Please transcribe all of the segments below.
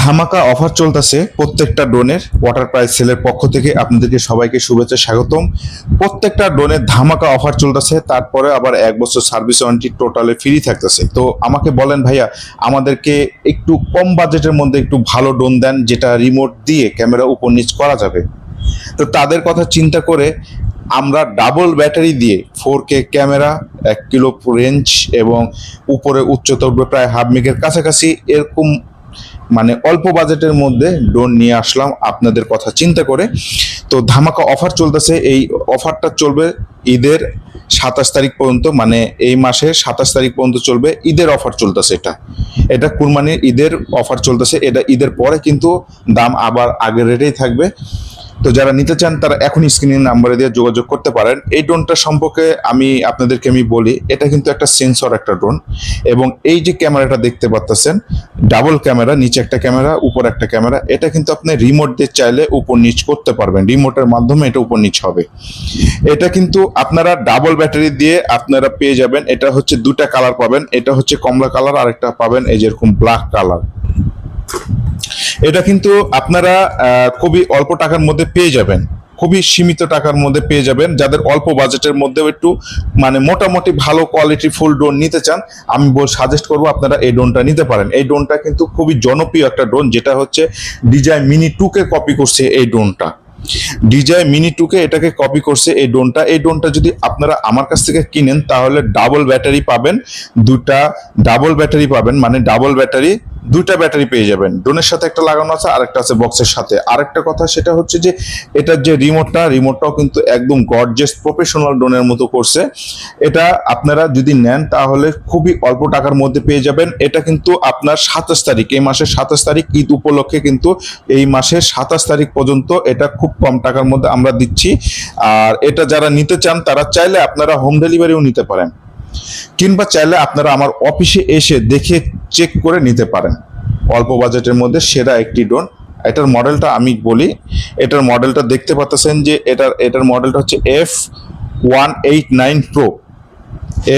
ধামাকা অফার চলতেছে প্রত্যেকটা ড্রোনের ওয়াটার প্রাইস সেলের পক্ষ থেকে। আপনাদেরকে সবাইকে শুভেচ্ছা, স্বাগতম। প্রত্যেকটা ড্রোনের ধামাকা অফার চলতেছে, তারপরে আবার এক বছর সার্ভিস ওয়ারেন্টি টোটালে ফ্রি থাকতেছে। তো আমাকে বলেন ভাইয়া, আমাদেরকে একটু কম বাজেটের মধ্যে একটু ভালো ডোন দেন, যেটা রিমোট দিয়ে ক্যামেরা উপর নিচ করা যাবে। তো তাদের কথা চিন্তা করে আমরা ডাবল ব্যাটারি দিয়ে ফোর কে ক্যামেরা এক কিলো রেঞ্জ এবং উপরে উচ্চতা উঠবে প্রায় হাফ মেগের কাছাকাছি এরকম মানে অল্প বাজেটের মধ্যে ড্রোন নিয়ে আসলাম আপনাদের কথা চিন্তা করে। তো ধামাকা অফার চলতেছে, এই অফারটা চলবে ঈদের সাতাশ তারিখ পর্যন্ত মানে এই মাসের সাতাশ তারিখ পর্যন্ত চলবে, ঈদের অফার চলতেছে এটা। এটা কুরবানির ঈদের অফার চলতেছে, এটা ঈদের পরে কিন্তু দাম আবার আগের রেটেই থাকবে। তো যারা নিতে চান, তারা এখনই স্ক্রিনের নাম্বারে দিয়ে যোগাযোগ করতে পারেন। এই ড্রোনটা সম্পর্কে আমি আপনাদেরকে আমি বলি, এটা কিন্তু একটা সেন্সর একটা ড্রোন এবং এই যে ক্যামেরাটা দেখতে পাচ্ছেন ডাবল ক্যামেরা, নিচে একটা ক্যামেরা, উপর একটা ক্যামেরা, এটা কিন্তু আপনি রিমোট দিয়ে চাইলে উপর নিচ করতে পারবেন। রিমোটের মাধ্যমে এটা উপর নিচ হবে। এটা কিন্তু আপনারা ডাবল ব্যাটারি দিয়ে আপনারা পেয়ে যাবেন। এটা হচ্ছে দুটা কালার পাবেন। এটা হচ্ছে কমলা কালার আর একটা পাবেন এই যেরকম ব্ল্যাক কালার এটা কিন্তু আপনারা খুবই অল্প টাকার মধ্যে পেয়ে যাবেন। খুবই সীমিত টাকার মধ্যে পেয়ে যাবেন। যাদের অল্প বাজেটের মধ্যেও একটু মানে মোটামুটি ভালো কোয়ালিটি ফুল ড্রোন নিতে চান, আমি সাজেস্ট করব আপনারা এই ড্রোনটা নিতে পারেন। এই ড্রোনটা কিন্তু খুবই জনপ্রিয় একটা ড্রোন, যেটা হচ্ছে ডিজাই মিনি টুকে কপি করছে এই ড্রোনটা। ডিজাই মিনি টুকে এটাকে কপি করছে এই ড্রোনটা। এই ড্রোনটা যদি আপনারা আমার কাছ থেকে কিনেন, তাহলে ডাবল ব্যাটারি পাবেন। দুটা ডাবল ব্যাটারি পাবেন মানে ডাবল ব্যাটারি দুইটা ব্যাটারি পেয়ে যাবেন। ড্রোনের সাথে একটা লাগানো আছে, আরেকটা আছে বক্সের সাথে। আরেকটা কথা সেটা হচ্ছে যে এটার যে রিমোটটা, রিমোটটাও কিন্তু একদম গর্জেস প্রফেশনাল ড্রোনের মতো করছে। এটা আপনারা যদি নেন, তাহলে খুবই অল্প টাকার মধ্যে পেয়ে যাবেন। এটা কিন্তু আপনার সাতাশ তারিখ, এই মাসের সাতাশ তারিখ, ঈদ উপলক্ষে কিন্তু এই মাসের সাতাশ তারিখ পর্যন্ত এটা খুব কম টাকার মধ্যে আমরা দিচ্ছি। আর এটা যারা নিতে চান, তারা চাইলে আপনারা হোম ডেলিভারিও নিতে পারেন। কিংবা চাইলে আপনারা আমার অফিসে এসে দেখে চেক করে নিতে পারেন। অল্প বাজেটের মধ্যে সেরা একটি ড্রোন এটার মডেলটা আমি বলি, এটার মডেলটা দেখতে পাচ্ছেন যে এটার এটার মডেলটা হচ্ছে F one eight nine pro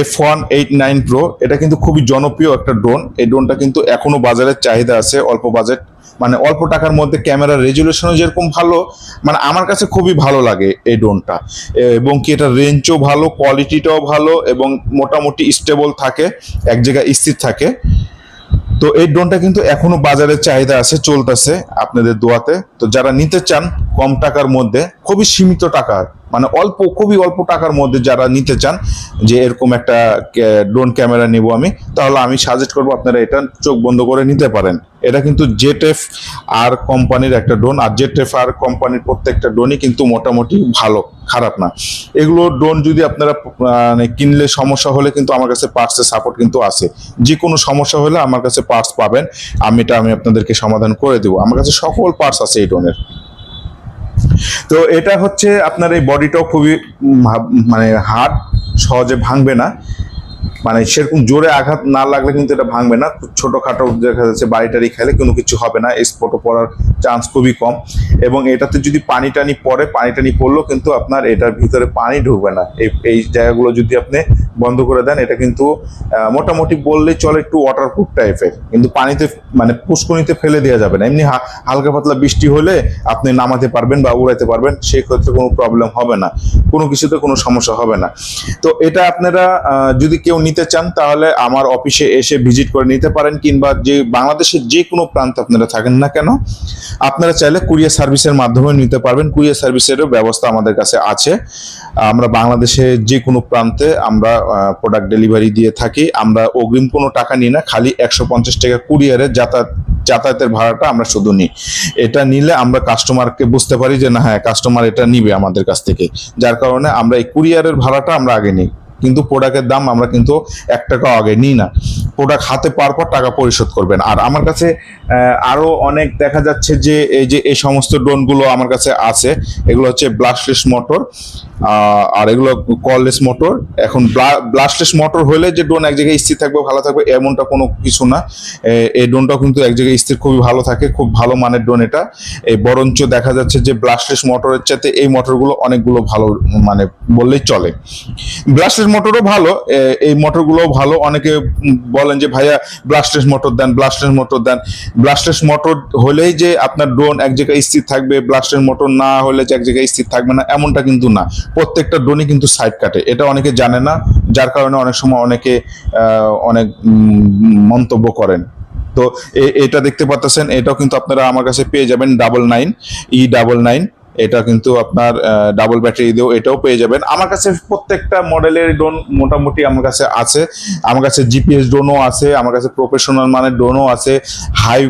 F one eight nine pro এটা কিন্তু খুবই জনপ্রিয় একটা ড্রোন এই ড্রোনটা কিন্তু এখনও বাজারের চাহিদা আছে, অল্প বাজেট মানে অল্প টাকার মধ্যে ক্যামেরার রেজুলেশনও যেরকম ভালো মানে আমার কাছে খুবই ভালো লাগে এই ড্রোনটা এবং কি এটা রেঞ্জও ভালো কোয়ালিটিটাও ভালো, এবং মোটামুটি স্টেবল থাকে, এক জায়গায় স্থির থাকে। তো এই ড্রোনটা কিন্তু এখনও বাজারের চাহিদা আছে, চলতেছে আপনাদের দোয়াতে। তো যারা নিতে চান কম টাকার মধ্যে, খুবই সীমিত টাকা মানে অল্প, খুবই অল্প টাকার মধ্যে যারা নিতে চান, যে এরকম একটা ড্রোন ক্যামেরা নেব আমি, তাহলে আমি সাজেস্ট করব আপনারা এটা চোখ বন্ধ করে নিতে পারেন। এটা কিন্তু জেট এফ আর কোম্পানির একটা ড্রোন আর জেট এফ আর কোম্পানির প্রত্যেকটা ড্রোনই কিন্তু মোটামুটি ভালো, খারাপ না। এগুলো ড্রোন যদি আপনারা মানে কিনলে সমস্যা হলে কিন্তু আমার কাছে পার্টসের সাপোর্ট কিন্তু আছে। যে কোনো সমস্যা হলে আমার কাছে পার্টস পাবেন, আমি এটা আমি আপনাদেরকে সমাধান করে দেবো। আমার কাছে সকল পার্টস আছে এই ড্রোনের তো এটা হচ্ছে আপনার এই বডিটাও খুবই মানে হার্ড সহজে ভাঙবে না। মানে সেরকম জোরে আঘাত না লাগলে কিন্তু এটা ভাঙবে না। ছোটখাটো দেখা যাচ্ছে বাড়ি টাড়ি খেলে কোনো কিছু হবে না। স্পটও পড়ার চান্স খুবই কম। এবং এটাতে যদি পানি টানি পড়ে, পানি টানি পড়লেও কিন্তু আপনার এটার ভিতরে পানি ঢুকবে না। এই এই জায়গাগুলো যদি আপনি বন্ধ করে দেন, এটা কিন্তু মোটামুটি বললেই চলে একটু ওয়াটারপ্রুফ টাইপের কিন্তু পানিতে মানে পুষ্কনিতে ফেলে দেওয়া যাবে না। এমনি হালকা পাতলা বৃষ্টি হলে আপনি নামাতে পারবেন বা উড়াইতে পারবেন, সেই ক্ষেত্রে কোনো প্রবলেম হবে না। কোনো কিছুতে কোনো সমস্যা হবে না। তো এটা আপনারা যদি কেউ নিতে চান, তাহলে আমার অফিসে এসে ভিজিট করে নিতে পারেন, কিংবা যে, বাংলাদেশের যে কোনো প্রান্তে আপনারা থাকেন না কেন, আপনারা চাইলে কুরিয়ার সার্ভিসের মাধ্যমে নিতে পারবেন। কুরিয়ার সার্ভিসেরও ব্যবস্থা আমাদের কাছে আছে। আমরা বাংলাদেশে যে কোনো প্রান্তে আমরা প্রোডাক্ট ডেলিভারি দিয়ে থাকি। আমরা অগ্রিম কোনো টাকা নিই না, খালি একশো পঞ্চাশ টাকা কুরিয়ারের যাতায়াত যাতায়াতের ভাড়াটা আমরা শুধু নিই। এটা নিলে আমরা কাস্টমারকে বুঝতে পারি যে না হ্যাঁ কাস্টমার এটা নিবে আমাদের কাছ থেকে। যার কারণে আমরা এই কুরিয়ারের ভাড়াটা আমরা আগে নিই। কিন্তু প্রোডাক্টের দাম আমরা কিন্তু এক টাকাও আগে নিই না। প্রোডাক্ট হাতে পাওয়ার পর টাকা পরিশোধ করবেন। আর আমার কাছে আরও অনেক দেখা যাচ্ছে যে, এই যে, এই সমস্ত ড্রোনগুলো আমার কাছে আছে। এগুলো হচ্ছে ব্লাস্টলেস মোটর আর এগুলো কললেস মোটর এখন ব্লাস্টলেস মোটর হলে যে ড্রোন এক জায়গায় স্থির থাকবে, ভালো থাকবে, এমনটা কোনো কিছু না। এই ড্রোনটাও কিন্তু এক জায়গায় স্থির, খুবই ভালো থাকে, খুব ভালো মানের ড্রোন এটা। এই বরঞ্চ দেখা যাচ্ছে যে ব্লাস্টলেস মোটরের চাইতে এই মোটরগুলো অনেকগুলো ভালো মানে বললেই চলে। ব্লাস্টের মোটরও ভালো এই মোটরগুলোও ভালো। অনেকে বলেন যে, ভাইয়া ব্লাস্টেস মোটর দেন ব্লাস্টেস মোটর দেন। ব্লাস্টেস মোটর হলেই যে আপনার ড্রোন এক জায়গায় স্থির থাকবে ব্লাস্টেস মোটর না হলে যে এক জায়গায় স্থির থাকবে না, এমনটা কিন্তু না। প্রত্যেকটা ড্রোনই কিন্তু সাইড কাটে। এটা অনেকে জানে না, যার কারণে অনেক সময় অনেকে অনেক মন্তব্য করেন। তো এটা দেখতে পাচ্ছেন এটাও কিন্তু আপনারা আমার কাছে পেয়ে যাবেন double nine E double nine এটা কিন্তু আপনার ডাবল ব্যাটারি দিয়েও এটাও পেয়ে যাবেন। আমার কাছে প্রত্যেকটা মডেলের ড্রোন মোটামুটি আমার কাছে আছে। আমার কাছে জিপিএস ড্রোনও আছে, আমার কাছে প্রফেশনাল মানের ড্রোনও আছে হাই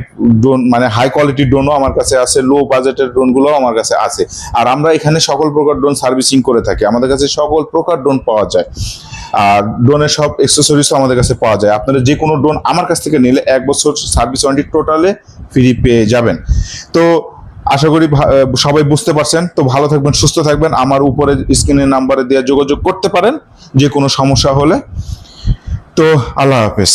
ড্রোন মানে হাই কোয়ালিটির ড্রোনও আমার কাছে আছে লো বাজেটের ড্রোনগুলোও আমার কাছে আছে। আর আমরা এখানে সকল প্রকার ড্রোন সার্ভিসিং করে থাকি। আমাদের কাছে সকল প্রকার ড্রোন পাওয়া যায়। আর ড্রোনের সব এক্সেসরিজও আমাদের কাছে পাওয়া যায়। আপনারা যে কোনো ড্রোন আমার কাছ থেকে নিলে এক বছর সার্ভিস ওয়ারেন্টি টোটালে ফ্রি পেয়ে যাবেন। তো আশা করি সবাই বুঝতে পারছেন। তো ভালো থাকবেন, সুস্থ থাকবেন। আমার উপরে স্ক্রিনের নাম্বারে দেওয়া যোগাযোগ করতে পারেন, যে কোনো সমস্যা হলে। তো আল্লাহ হাফেজ।